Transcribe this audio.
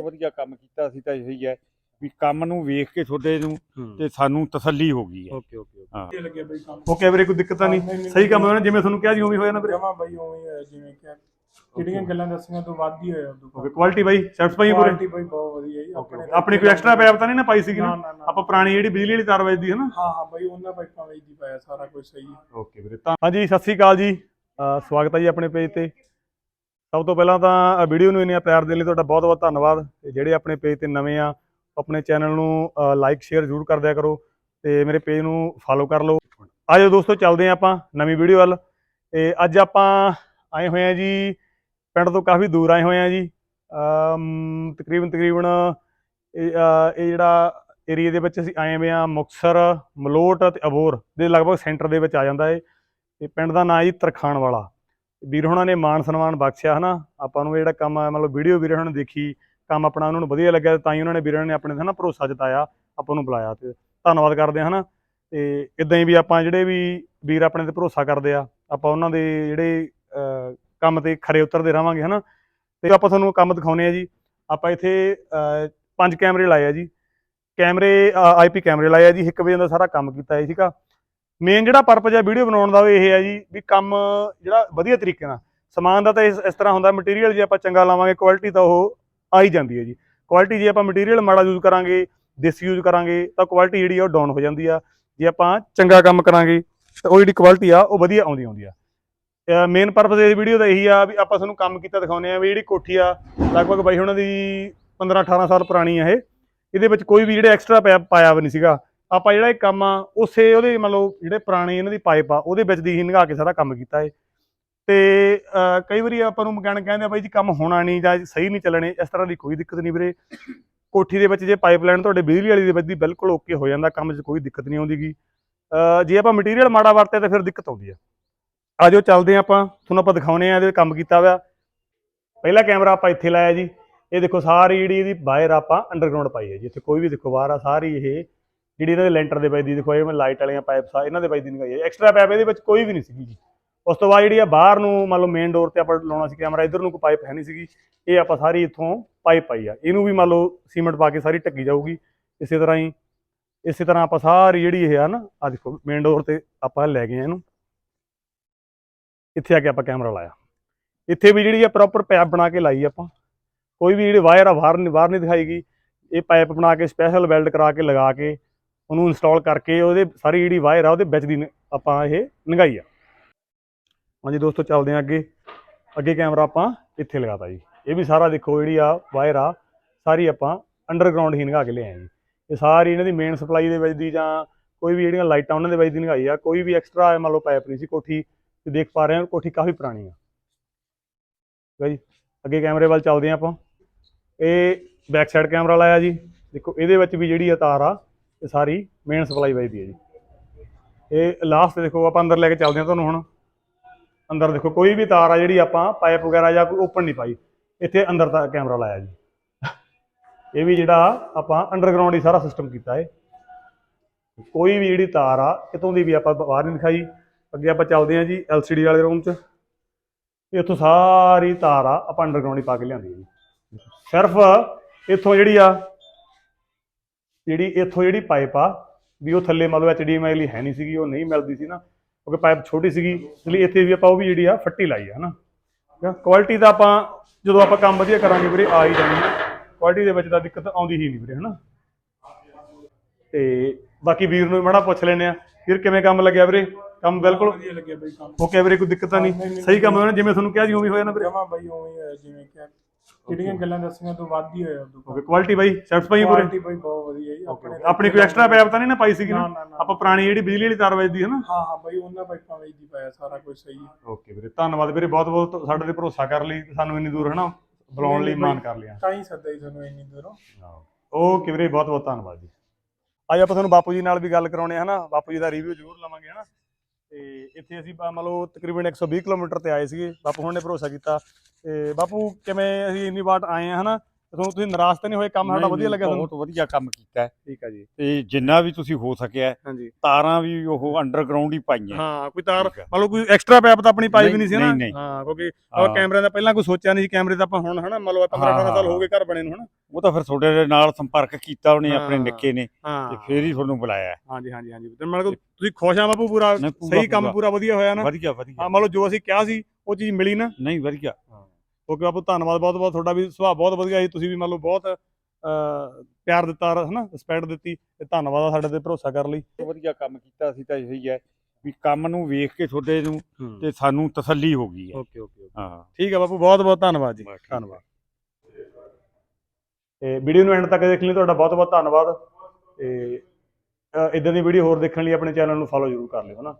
ਤੋਂ ਵਧੀਆ ਕੰਮ ਕੀਤਾ ਸੀ ਤਾਂ ਇਹੀ ਹੈ ਵੀ ਕੰਮ ਨੂੰ ਵੇਖ ਕੇ ਤੁਹਾਡੇ ਨੂੰ ਤੇ ਸਾਨੂੰ ਤਸੱਲੀ ਹੋ ਗਈ ਹੈ। ਓਕੇ ਓਕੇ ਹਾਂ। ਵਧੀਆ ਲੱਗਿਆ ਬਈ ਕੰਮ। ਓਕੇ ਵੀਰੇ ਕੋਈ ਦਿੱਕਤ ਤਾਂ ਨਹੀਂ? ਸਹੀ ਕੰਮ ਹੋਇਆ ਨਾ ਜਿਵੇਂ ਤੁਹਾਨੂੰ ਕਿਹਾ ਜੀ ਉਵੇਂ ਹੋਇਆ ਨਾ ਵੀਰੇ? ਜਮਾ ਬਈ ਉਵੇਂ ਹੀ ਹੋਇਆ ਜਿਵੇਂ ਕਿ ਜਿਹੜੀਆਂ ਗੱਲਾਂ ਦੱਸੀਆਂ ਤੋਂ ਵੱਧ ਹੀ ਹੋਇਆ ਉਦੋਂ ਓਕੇ ਕੁਆਲਿਟੀ ਬਾਈ ਸੈਟੀਸਫਾਈ ਪੂਰੇ? ਕੁਆਲਿਟੀ ਬਈ ਬਹੁਤ ਵਧੀਆ ਜੀ ਆਪਣੇ ਆਪਣੀ ਕੋਈ ਐਕਸਟਰਾ ਪੈਪ ਤਾਂ ਨਹੀਂ ਨਾ ਪਾਈ ਸੀਗੀ ਨਾ? ਆਪਾਂ ਪੁਰਾਣੀ ਜਿਹੜੀ ਬਿਜਲੀ ਵਾਲੀ ਤਾਰ ਵੱਜਦੀ ਹੈ ਨਾ? ਹਾਂ ਹਾਂ ਬਈ ਉਹਨਾਂ ਪਾਈਪਾਂ ਵਿੱਚ ਹੀ ਪਾਇਆ ਸਾਰਾ ਕੁਝ ਸਹੀ ਹੈ। ਓਕੇ ਵੀਰੇ ਤਾਂ ਹਾਂਜੀ ਸਤਿ ਸ੍ਰੀ ਅਕਾਲ ਜੀ। ਸਵਾਗਤ ਹੈ ਜੀ ਆਪਣੇ ਪੇਜ ਤੇ। ਸਭ ਤੋਂ ਪਹਿਲਾਂ ਤਾਂ ਵੀਡੀਓ ਨੂੰ ਇੰਨਾ ਪਿਆਰ ਦੇਣ ਲਈ ਤੁਹਾਡਾ ਬਹੁਤ ਬਹੁਤ ਧੰਨਵਾਦ। ਤੇ ਜਿਹੜੇ ਆਪਣੇ ਪੇਜ ਤੇ ਨਵੇਂ ਆ, ਆਪਣੇ ਚੈਨਲ ਨੂੰ ਲਾਈਕ ਸ਼ੇਅਰ ਜ਼ਰੂਰ ਕਰ ਦਿਆ ਕਰੋ ਤੇ ਮੇਰੇ ਪੇਜ ਨੂੰ ਫਾਲੋ ਕਰ ਲਓ। ਆਜੋ ਦੋਸਤੋ, ਚੱਲਦੇ ਹਾਂ ਆਪਾਂ ਨਵੀਂ ਵੀਡੀਓ ਵੱਲ। ਤੇ ਅੱਜ ਆਪਾਂ ਆਏ ਹੋਏ ਆ ਜੀ, ਪਿੰਡ ਤੋਂ ਕਾਫੀ ਦੂਰ ਆਏ ਹੋਏ ਆ ਜੀ। ਤਕਰੀਬਨ ਤਕਰੀਬਨ ਇਹ ਇਹ ਜਿਹੜਾ ਏਰੀਆ ਦੇ ਵਿੱਚ ਅਸੀਂ ਆਏ ਹੋਏ ਆ ਮੁਕਸਰ ਮਲੋਟ ਤੇ ਅਬੋਰ ਦੇ ਲਗਭਗ ਸੈਂਟਰ ਦੇ ਵਿੱਚ ਆ ਜਾਂਦਾ ਏ। ਤੇ ਪਿੰਡ ਦਾ ਨਾਂ ਜੀ ਤਰਖਾਣ ਵਾਲਾ। ਵੀਰ ਹੋਣਾ ਨੇ ਮਾਨ ਸਨਮਾਨ ਬਖਸ਼ਿਆ ਹਨਾ। ਆਪਾਂ ਨੂੰ ਇਹ ਜਿਹੜਾ ਕੰਮ ਆ, ਮਤਲਬ ਵੀਡੀਓ ਵੀਰ ਹੋਣਾ ਨੇ ਦੇਖੀ, ਕੰਮ ਆਪਣਾ ਉਹਨਾਂ ਨੂੰ ਵਧੀਆ ਲੱਗਿਆ ਤੇ ਤਾਂ ਹੀ ਉਹਨਾਂ ਨੇ ਵੀਰਾਂ ਨੇ ਆਪਣੇ ਤੇ ਨਾ ਭਰੋਸਾ ਜਤਾਇਆ, ਆਪਾਂ ਨੂੰ ਬੁਲਾਇਆ ਤੇ ਧੰਨਵਾਦ ਕਰਦੇ ਹਾਂ ਹਨਾ। ਤੇ ਇਦਾਂ ਹੀ ਵੀ ਆਪਾਂ ਜਿਹੜੇ ਵੀ ਵੀਰ ਆਪਣੇ ਤੇ ਭਰੋਸਾ ਕਰਦੇ ਆ, ਆਪਾਂ ਉਹਨਾਂ ਦੇ ਜਿਹੜੇ ਕੰਮ ਤੇ ਖਰੇ ਉਤਰਦੇ ਰਵਾਂਗੇ ਹਨਾ। ਤੇ ਆਪਾਂ ਤੁਹਾਨੂੰ ਕੰਮ ਦਿਖਾਉਨੇ ਆ ਜੀ। ਆਪਾਂ ਇੱਥੇ ਪੰਜ ਕੈਮਰੇ ਲਾਏ ਆ ਜੀ। ਕੈਮਰੇ ਆਈਪੀ ਕੈਮਰੇ ਲਾਏ ਆ ਜੀ। ਇੱਕ ਵਜੇ ਦਾ ਸਾਰਾ ਕੰਮ ਕੀਤਾ ਹੈ ਠੀਕ ਆ। ਮੇਨ ਜਿਹੜਾ ਪਰਪਸ ਹੈ ਵੀਡੀਓ ਬਣਾਉਣ ਦਾ ਉਹ ਇਹ ਹੈ ਜੀ ਵੀ ਕੰਮ ਜਿਹੜਾ ਵਧੀਆ ਤਰੀਕੇ ਨਾਲ, ਸਮਾਨ ਦਾ ਤਾਂ ਇਸ ਇਸ ਤਰ੍ਹਾਂ ਹੁੰਦਾ ਮਟੀਰੀਅਲ ਜੇ ਆਪਾਂ ਚੰਗਾ ਲਾਵਾਂਗੇ ਕੁਆਲਿਟੀ ਤਾਂ ਉਹ ਆ ਹੀ ਜਾਂਦੀ ਹੈ ਜੀ। ਕੁਆਲਿਟੀ ਜੇ ਆਪਾਂ ਮਟੀਰੀਅਲ ਮਾੜਾ ਯੂਜ਼ ਕਰਾਂਗੇ, ਦੇਸੀ ਯੂਜ਼ ਕਰਾਂਗੇ, ਤਾਂ ਕੁਆਲਿਟੀ ਜਿਹੜੀ ਆ ਉਹ ਡਾਊਨ ਹੋ ਜਾਂਦੀ ਆ। ਜੇ ਆਪਾਂ ਚੰਗਾ ਕੰਮ ਕਰਾਂਗੇ, ਤਾਂ ਉਹ ਜਿਹੜੀ ਕੁਆਲਿਟੀ ਆ, ਉਹ ਵਧੀਆ ਆਉਂਦੀ ਆਉਂਦੀ ਆ। ਮੇਨ ਪਰਪਸ ਇਸ ਵੀਡੀਓ ਦਾ ਇਹੀ ਆ ਵੀ ਆਪਾਂ ਤੁਹਾਨੂੰ ਕੰਮ ਕੀਤਾ ਦਿਖਾਉਂਦੇ ਆ ਵੀ ਜਿਹੜੀ ਕੋਠੀ ਆ, ਲਗਭਗ ਬਾਈ ਉਹਨਾਂ ਦੀ 15 18 ਸਾਲ ਪੁਰਾਣੀ ਆ ਇਹ, ਇਹਦੇ ਵਿੱਚ ਕੋਈ ਵੀ ਜਿਹੜੇ ਐਕਸਟਰਾ ਪੈਪ ਪਾਇਆ ਵੀ ਨਹੀਂ ਸੀਗਾ। ਆਪਾਂ ਜਿਹੜਾ ਇਹ ਕੰਮ ਆ, ਉਸੇ ਉਹਦੇ ਮਤਲਬ ਜਿਹੜੇ ਪੁਰਾਣੇ ਇਹਨਾਂ ਦੀ ਪਾਈਪ ਆ, ਉਹਦੇ ਵਿੱਚ ਦੀ ਹੀ ਨਿਗਾ ਕੇ ਸਾਰਾ ਕੰਮ ਕੀਤਾ ਏ। ਤੇ ਕਈ ਵਾਰੀ ਆਪਾਂ ਨੂੰ ਮਕੈਨਿਕ ਕਹਿੰਦੇ ਆ ਬਾਈ ਜੀ ਕੰਮ ਹੋਣਾ ਨਹੀਂ ਜਾਂ ਸਹੀ ਨਹੀਂ ਚੱਲਣੇ, ਇਸ ਤਰ੍ਹਾਂ ਦੀ ਕੋਈ ਦਿੱਕਤ ਨਹੀਂ ਵੀਰੇ। ਕੋਠੀ ਦੇ ਵਿੱਚ ਜੇ ਪਾਈਪਲਾਈਨ ਤੁਹਾਡੇ ਬਿਜਲੀ ਵਾਲੀ ਦੇ ਵਿੱਚ ਦੀ ਬਿਲਕੁਲ ਓਕੇ ਹੋ ਜਾਂਦਾ, ਕੰਮ 'ਚ ਕੋਈ ਦਿੱਕਤ ਨਹੀਂ ਆਉਂਦੀਗੀ। ਜੇ ਆਪਾਂ ਮਟੀਰੀਅਲ ਮਾੜਾ ਵਰਤਿਆ ਤਾਂ ਫਿਰ ਦਿੱਕਤ ਆਉਂਦੀ ਆ। ਆਜੋ ਚੱਲਦੇ ਆ ਆਪਾਂ, ਤੁਹਾਨੂੰ ਆਪਾਂ ਦਿਖਾਉਨੇ ਆ ਇਹਦੇ ਕੰਮ ਕੀਤਾ ਹੋਇਆ। ਪਹਿਲਾ ਕੈਮਰਾ ਆਪਾਂ ਇੱਥੇ ਲਾਇਆ ਜੀ। ਇਹ ਦੇਖੋ ਸਾਰੀ ਜਿਹੜੀ ਇਹਦੀ ਵਾਇਰ ਆਪਾਂ ਅੰਡਰਗਰਾਉਂਡ ਪਾਈ ਹੈ ਜੀ। ਇੱਥੇ ਕੋਈ ਵੀ ਦੇਖੋ ਬਾਹਰ ਆ, ਸਾਰੀ ਇਹ ਜਿਹੜੀ ਇਹਨਾਂ ਦੇ ਲੈਂਟਰ ਦੇ ਵਿੱਚ ਦੀ ਦੇਖੋ, ਇਹ ਮੈਂ ਲਾਈਟ ਵਾਲੀਆਂ ਪਾਈਪਸ ਆ, ਇਹਨਾਂ ਦੇ ਵਿੱਚ ਦੀ ਨਿਗਾਈ ਹੈ ਐਕਸਟਰਾ ਪਾਈਪ ਇਹਦੇ ਵਿੱਚ ਕੋਈ ਵੀ ਨਹੀਂ ਸੀਗੀ ਜੀ। ਉਸ ਤੋਂ ਬਾਅਦ ਜਿਹੜੀ ਆ ਬਾਹਰ ਨੂੰ ਮੰਨ ਲਓ ਮੇਨ ਡੋਰ ਤੇ ਆਪਾਂ ਲਾਉਣਾ ਸੀ ਕੈਮਰਾ ਇਧਰ ਨੂੰ ਕੋਈ ਪਾਈਪ ਹੈ ਨਹੀਂ ਸੀਗੀ। ਇਹ ਆਪਾਂ ਸਾਰੀ ਇੱਥੋਂ ਪਾਈਪ ਪਾਈ ਆ। ਇਹਨੂੰ ਵੀ ਮੰਨ ਲਓ ਸੀਮੈਂਟ ਪਾ ਕੇ ਸਾਰੀ ਢੱਕੀ ਜਾਊਗੀ। ਇਸੇ ਤਰ੍ਹਾਂ ਹੀ, ਇਸੇ ਤਰ੍ਹਾਂ ਆਪਾਂ ਸਾਰੀ ਜਿਹੜੀ ਇਹ ਆ ਨਾ ਆ ਦੇਖੋ ਮੇਨ ਡੋਰ ਤੇ ਆਪਾਂ ਲੈ ਗਏ ਆ ਇਹਨੂੰ। ਇੱਥੇ ਆ ਕੇ ਆਪਾਂ ਕੈਮਰਾ ਲਾਇਆ। ਇੱਥੇ ਵੀ ਜਿਹੜੀ ਆ ਪ੍ਰੋਪਰ ਪਾਈਪ ਬਣਾ ਕੇ ਲਾਈ ਆਪਾਂ। ਕੋਈ ਵੀ ਜਿਹੜੀ ਵਾਇਰ ਆ, ਬਾਹਰ ਨਹੀਂ ਬਾਹਰ ਨਹੀਂ ਦਿਖਾਈ ਗਈ। ਇਹ ਪਾਈਪ ਬਣਾ ਕੇ ਸਪੈਸ਼ਲ ਵੈਲਡ ਕਰਾ ਕੇ ਲਗਾ ਕੇ ਉਹਨੂੰ ਇੰਸਟਾਲ ਕਰਕੇ ਉਹਦੇ ਸਾਰੀ ਜਿਹੜੀ ਵਾਇਰ ਆ ਉਹਦੇ ਵਿੱਚ ਦੀ ਨ- ਆਪਾਂ ਇਹ ਨੰਗਾਈ ਆ। ਹਾਂਜੀ ਦੋਸਤੋ, ਚੱਲਦੇ ਆ ਅੱਗੇ। ਅੱਗੇ ਕੈਮਰਾ ਆਪਾਂ ਇੱਥੇ ਲਗਾਤਾ ਜੀ। ਇਹ ਵੀ ਸਾਰਾ ਦੇਖੋ ਜਿਹੜੀ ਆ ਵਾਇਰ ਆ, ਸਾਰੀ ਆਪਾਂ ਅੰਡਰਗਰਾਉਂਡ ਹੀ ਨੰਗਾ ਕੇ ਲਿਆਏ ਜੀ। ਇਹ ਸਾਰੀ ਇਹਨਾਂ ਦੀ ਮੇਨ ਸਪਲਾਈ ਦੇ ਵਿੱਚ ਦੀ ਜਾਂ ਕੋਈ ਵੀ ਜਿਹੜੀਆਂ ਲਾਈਟਾਂ ਉਹਨਾਂ ਦੇ ਵਿੱਚ ਦੀ ਨੰਗਾਈ ਆ, ਕੋਈ ਵੀ ਐਕਸਟਰਾ ਮੰਨ ਲਓ ਪਾਈਪ ਨਹੀਂ ਸੀ, ਕੋਠੀ ਤੇ ਦੇਖ ਪਾ ਰਹੇ ਹਾਂ, ਕੋਠੀ ਕਾਫੀ ਪੁਰਾਣੀ ਆ। ਠੀਕ ਹੈ ਜੀ। ਅੱਗੇ ਕੈਮਰੇ ਵੱਲ ਚੱਲਦੇ ਆ ਆਪਾਂ। ਇਹ ਬੈਕ ਸਾਈਡ ਕੈਮਰਾ ਲਾਇਆ ਜੀ। ਦੇਖੋ, ਇਹਦੇ ਵਿੱਚ ਵੀ ਜਿਹੜੀ ਆ ਤਾਰ ਆ ਇਹ ਸਾਰੀ ਮੇਨ ਸਪਲਾਈ ਵੱਜਦੀ ਹੈ ਜੀ। ਇਹ ਲਾਸਟ ਦੇਖੋ, ਆਪਾਂ ਅੰਦਰ ਲੈ ਕੇ ਚੱਲਦੇ ਹਾਂ ਤੁਹਾਨੂੰ ਹੁਣ। ਅੰਦਰ ਦੇਖੋ, ਕੋਈ ਵੀ ਤਾਰ ਆ ਜਿਹੜੀ ਆਪਾਂ ਪਾਈਪ ਵਗੈਰਾ ਜਾਂ ਕੋਈ ਓਪਨ ਨਹੀਂ ਪਾਈ। ਇੱਥੇ ਅੰਦਰ ਤਾਂ ਕੈਮਰਾ ਲਾਇਆ ਜੀ। ਇਹ ਵੀ ਜਿਹੜਾ ਆਪਾਂ ਅੰਡਰਗਰਾਉਂਡ ਹੀ ਸਾਰਾ ਸਿਸਟਮ ਕੀਤਾ ਹੈ। ਕੋਈ ਵੀ ਜਿਹੜੀ ਤਾਰ ਆ ਕਿਤੋਂ ਦੀ ਵੀ ਆਪਾਂ ਬਾਹਰ ਨਹੀਂ ਦਿਖਾਈ। ਅੱਗੇ ਆਪਾਂ ਚੱਲਦੇ ਹਾਂ ਜੀ LCD ਵਾਲੇ ਰੂਮ 'ਚ। ਇਹ ਇੱਥੋਂ ਸਾਰੀ ਤਾਰ ਆ, ਆਪਾਂ ਅੰਡਰਗਰਾਉਂਡ ਹੀ ਪਾ ਕੇ ਲਿਆਂਦੀ ਹੈ ਜੀ। ਸਿਰਫ ਇੱਥੋਂ ਜਿਹੜੀ ਆ ਜਿਹੜੀ ਇੱਥੋਂ ਜਿਹੜੀ ਪਾਈਪ ਆ ਵੀ ਉਹ ਥੱਲੇ ਲਓ HDMI ਲਈ ਹੈ ਨਹੀਂ ਸੀਗੀ ਉਹ ਨਹੀਂ ਮਿਲਦੀ ਸੀ ਨਾ ਕਿਉਂਕਿ ਪਾਈਪ ਛੋਟੀ ਸੀਗੀ ਇਸ ਲਈ ਇੱਥੇ ਵੀ ਆਪਾਂ ਉਹ ਵੀ ਜਿਹੜੀ ਆ ਫੱਟੀ ਲਾਈ ਆ ਹਨਾ। ਕੁਆਲਿਟੀ ਦਾ ਆਪਾਂ ਜਦੋਂ ਆਪਾਂ ਕੰਮ ਵਧੀਆ ਕਰਾਂਗੇ ਵੀਰੇ ਆ ਹੀ ਜਾਣੀ ਆ। ਕੁਆਲਿਟੀ ਦੇ ਵਿੱਚ ਤਾਂ ਦਿੱਕਤ ਆਉਂਦੀ ਹੀ ਨਹੀਂ ਵੀਰੇ ਹਨਾ। ਤੇ ਬਾਕੀ ਵੀਰ ਨੂੰ ਮਾੜਾ ਪੁੱਛ ਲੈਨੇ ਆ ਫਿਰ ਕਿਵੇਂ ਕੰਮ ਲੱਗਿਆ ਵੀਰੇ? ਕੰਮ ਬਿਲਕੁਲ ਵਧੀਆ ਲੱਗਿਆ ਬਈ ਕੰਮ। ਓਕੇ ਵੀਰੇ ਕੋਈ ਦਿੱਕਤ ਤਾਂ ਨਹੀਂ, ਸਹੀ ਕੰਮ ਹੋਇਆ ਨਾ ਜਿਵੇਂ ਤੁਹਾਨੂੰ ਕਿਹਾ ਜੀ ਉਵੇਂ ਹੋਇਆ ਨਾ ਵੀਰੇ। ਜਮਾ ਬਈ ਉਵੇਂ ਹੀ ਜਿਵੇਂ ਕਿ ਜਿਹੜੀਆਂ ਗੱਲਾਂ ਦੱਸੀਆਂ ਤੋਂ ਵੱਧ ਹੀ ਹੋਇਆ ਉਦੋਂ ਓਕੇ ਕੁਆਲਿਟੀ ਬਾਈ ਸੈਟੀਸਫਾਈ ਪੂਰੇ? ਕੁਆਲਿਟੀ ਬਈ ਬਹੁਤ ਵਧੀਆ ਜੀ ਆਪਣੇ ਆਪਣੀ ਕੋਈ ਐਕਸਟਰਾ ਪੈਪ ਤਾਂ ਨਹੀਂ ਨਾ ਪਾਈ ਸੀਗੀ ਨਾ? ਨਾ ਆਪਾਂ ਪੁਰਾਣੀ ਜਿਹੜੀ ਬਿਜਲੀ ਵਾਲੀ ਤਾਰ ਵੱਜਦੀ ਹੈ ਨਾ? ਹਾਂ ਹਾਂ ਬਈ ਉਹਨਾਂ ਪਾਈਪਾਂ ਵਿੱਚ ਹੀ ਪਾਇਆ ਸਾਰਾ ਕੁਝ ਸਹੀ ਹੈ ਓਕੇ ਵੀਰੇ ਧੰਨਵਾਦ ਵੀਰੇ ਬਹੁਤ ਬਹੁਤ ਸਾਡੇ ਤੇ ਭਰੋਸਾ ਕਰ ਲਈ ਤੇ ਸਾਨੂੰ ਇੰਨੀ ਦੂਰ ਹਨਾ ਬੁਲਾਉਣ ਲਈ ਮਾਨ ਕਰ ਲਿਆ। ਤਾਂ ਹੀ ਸੱਦਾ ਹੀ ਤੁਹਾਨੂੰ ਇੰਨੀ ਦੂਰੋਂ। ਓਕੇ ਵੀਰੇ ਬਹੁਤ ਬਹੁਤ ਧੰਨਵਾਦ ਜੀ। ਅੱਜ ਆਪਾਂ ਤੁਹਾਨੂੰ ਬਾਪੂ ਜੀ ਨਾਲ ਵੀ ਗੱਲ ਕਰਾਉਣੇ ਆ ਹਨਾ ਬਾਪੂ ਜੀ ਦਾ ਰਿਵਿਊ ਜ਼ਰੂਰ ਲਵਾਂਗੇ ਹਨਾ। ਤੇ ਇੱਥੇ ਅਸੀਂ ਬ- ਮੰਨ ਲਓ ਤਕਰੀਬਨ 120 ਕਿਲੋਮੀਟਰ ਤੇ ਆਏ ਸੀਗੇ। ਬਾਪੂ ਹੁਣ ਨੇ ਭਰੋਸਾ ਕੀਤਾ। ਤੇ ਬਾਪੂ ਕਿਵੇਂ ਅਸੀਂ ਇੰਨੀ ਵਾਟ ਆਏ ਆ, ਹਨਾ? ਤੇ ਤੁਹਾਨੂੰ ਤੁਸੀਂ ਨਿਰਾਸ਼ ਤਾਂ ਨਹੀਂ ਹੋਏ ਕੰਮ ਸਾਡਾ ਨਹੀਂ, ਵਧੀਆ ਨਹੀਂ, ਲੱਗਿਆ ਤੁਹਾਨੂੰ? ਬਹੁਤ ਵਧੀਆ ਕੰਮ ਕੀਤਾ ਹੈ। ਠੀਕ ਹੈ ਜੀ। ਤੇ ਜਿੰਨਾ ਵੀ ਤੁਸੀਂ ਹੋ ਸਕਿਆ ਹਾਂਜੀ। ਤਾਰਾਂ ਵੀ ਉਹ ਅੰਡਰਗਰਾਉਂਡ ਹੀ ਪਾਈਆਂ ਹਾਂ। ਕੋਈ ਤਾਰ ਠੀਕ ਲਓ ਕੋਈ ਐਕਸਟਰਾ ਪੈਪ ਤਾਂ ਆਪਣੀ ਪਾਈ ਵੀ ਨਹੀਂ, ਨਹੀਂ ਸੀ ਨਾ? ਨਹੀਂ। ਹਾਂ ਕਿਉਂਕਿ ਹਾਂ, ਉਹ ਕੈਮਰੇ ਦਾ ਪਹਿਲਾਂ ਕੋਈ ਸੋਚਿਆ ਨਹੀਂ ਸੀ ਕੈਮਰੇ ਦਾ ਆਪਾਂ ਹੁਣ ਹਨਾ ਮੰਨ ਲਓ 15 18 ਸਾਲ ਹੋ ਗਏ ਘਰ ਬਣੇ ਨੂੰ ਹਨਾ। ਉਹ ਤਾਂ ਫਿਰ ਤੁਹਾਡੇ ਦੇ ਨਾਲ ਸੰਪਰਕ ਕੀਤਾ ਉਹਨੇ ਆਪਣੇ ਹਾਂ। ਨਿੱਕੇ ਨੇ ਤੇ ਹਾਂ ਫੇਰ ਹੀ ਤੁਹਾਨੂੰ ਬੁਲਾਇਆ ਹੈ। ਹਾਂਜੀ ਹਾਂਜੀ ਹਾਂਜੀ। ਤੇ ਮੰਨ ਲਓ ਤੁਸੀਂ ਖੁਸ਼ ਆ ਬਾਪੂ ਪੂਰਾ ਨਹੀਂ, ਪੂਰਾ- ਸਹੀ ਕੰਮ ਪੂਰਾ। ਵਧੀਆ ਹੋਇਆ ਨਾ? ਵਧੀਆ ਵਧੀਆ। ਹਾਂ ਮੰਨ ਲਓ ਜੋ ਅਸੀਂ ਕਿਹਾ ਸੀ ਉਹ ਚੀਜ਼ ਮਿਲੀ ਨਾ? ਨਹੀਂ ਵਧੀਆ। ਓਕੇ ਬਾਪੂ ਧੰਨਵਾਦ ਬਹੁਤ ਬਹੁਤ ਤੁਹਾਡਾ ਵੀ ਸੁਭਾਅ ਬਹੁਤ ਵਧੀਆ ਜੀ ਤੁਸੀਂ ਵੀ ਮੰਨ ਲਓ ਬਹੁਤ ਪਿਆਰ ਦਿੱਤਾ ਹਨਾ ਰਿਸਪੈਕਟ ਦਿੱਤੀ ਤੇ ਧੰਨਵਾਦ ਆ ਸਾਡੇ ਤੇ ਭਰੋਸਾ ਕਰਨ ਲਈ। ਵਧੀਆ ਕੰਮ ਕੀਤਾ ਸੀ ਤਾਂ ਇਹੀ ਹੈ ਵੀ ਕੰਮ ਨੂੰ ਵੇਖ ਕੇ ਤੁਹਾਡੇ ਨੂੰ ਤੇ ਸਾਨੂੰ ਤਸੱਲੀ ਹੋ ਗਈ ਹੈ। ਓਕੇ ਓਕੇ ਹਾਂ। ਠੀਕ ਹੈ ਬਾਪੂ ਬਹੁਤ ਬਹੁਤ ਧੰਨਵਾਦ ਜੀ। ਧੰਨਵਾਦ। ਤੇ ਵੀਡੀਓ ਨੂੰ ਐਂਡ ਤੱਕ ਦੇਖਣ ਲਈ ਤੁਹਾਡਾ ਬਹੁਤ ਬਹੁਤ ਧੰਨਵਾਦ। ਤੇ ਇਦਾਂ ਦੀ ਵੀਡੀਓ ਹੋਰ ਦੇਖਣ ਲਈ ਆਪਣੇ ਚੈਨਲ ਨੂੰ ਫੋਲੋ ਜ਼ਰੂਰ ਕਰ ਲਿਓ ਹਨਾ।